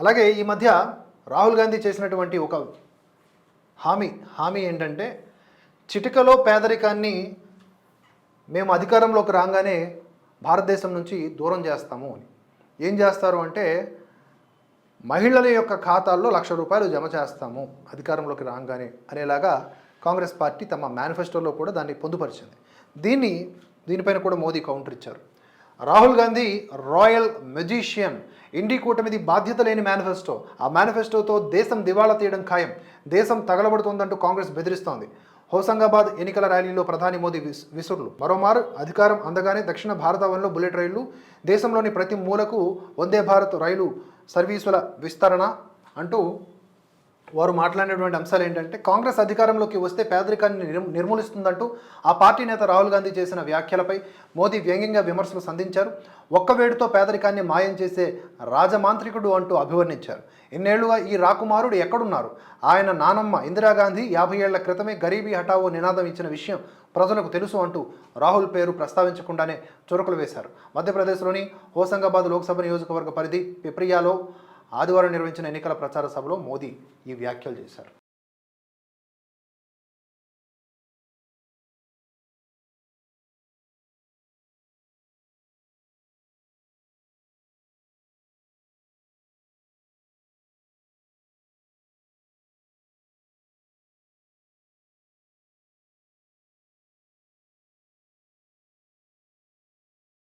అలాగే ఈ మధ్య రాహుల్ గాంధీ చేసినటువంటి ఒక హామీ హామీ ఏంటంటే చిటికలో పేదరికాన్ని మేము అధికారంలోకి రాగానే భారతదేశం నుంచి దూరం చేస్తాము అని. ఏం చేస్తారు అంటే మహిళల యొక్క ఖాతాల్లో లక్ష రూపాయలు జమ చేస్తాము అధికారంలోకి రాగానే అనేలాగా కాంగ్రెస్ పార్టీ తమ మేనిఫెస్టోలో కూడా దాన్ని పొందుపరిచింది. దీన్ని దీనిపైన కూడా మోదీ కౌంటర్ ఇచ్చారు. Rahul Gandhi royal magician. INDI కూటమిది బాధ్యత లేని మేనిఫెస్టో. ఆ మేనిఫెస్టోతో దేశం దివాళా తీయడం ఖాయం. దేశం తగలబడుతోందంటూ కాంగ్రెస్ బెదిరిస్తోంది. హోసంగాబాద్ ఎన్నికల ర్యాలీలో ప్రధాని మోదీ విస్ విసురులు. మరోమారు అధికారం అందగానే దక్షిణ భారతావనిలో బుల్లెట్ రైళ్ళు. దేశంలోని ప్రతి మూలకు వందే భారత్ రైలు సర్వీసుల విస్తరణ అంటూ వారు మాట్లాడినటువంటి అంశాలు ఏంటంటే కాంగ్రెస్ అధికారంలోకి వస్తే పేదరికాన్ని నిర్మూలిస్తుందంటూ ఆ పార్టీ నేత రాహుల్ గాంధీ చేసిన వ్యాఖ్యలపై మోదీ వ్యంగ్యంగా విమర్శలు సంధించారు. ఒక్క వేడితో పేదరికాన్ని మాయం చేసే రాజమాంత్రికుడు అంటూ అభివర్ణించారు. ఇన్నేళ్ళుగా ఈ రాకుమారుడు ఎక్కడున్నారు? ఆయన నానమ్మ ఇందిరాగాంధీ యాభై ఏళ్ళ క్రితమే గరీబీ హఠావో నినాదం ఇచ్చిన విషయం ప్రజలకు తెలుసు అంటూ రాహుల్ పేరు ప్రస్తావించకుండానే చురుకులు వేశారు. మధ్యప్రదేశ్లోని హోసంగాబాద్ లోక్సభ నియోజకవర్గ పరిధి పిప్రియాలో ఆదివారం నిర్వహించిన ఎన్నికల ప్రచార సభలో మోదీ ఈ వ్యాఖ్యలు చేశారు.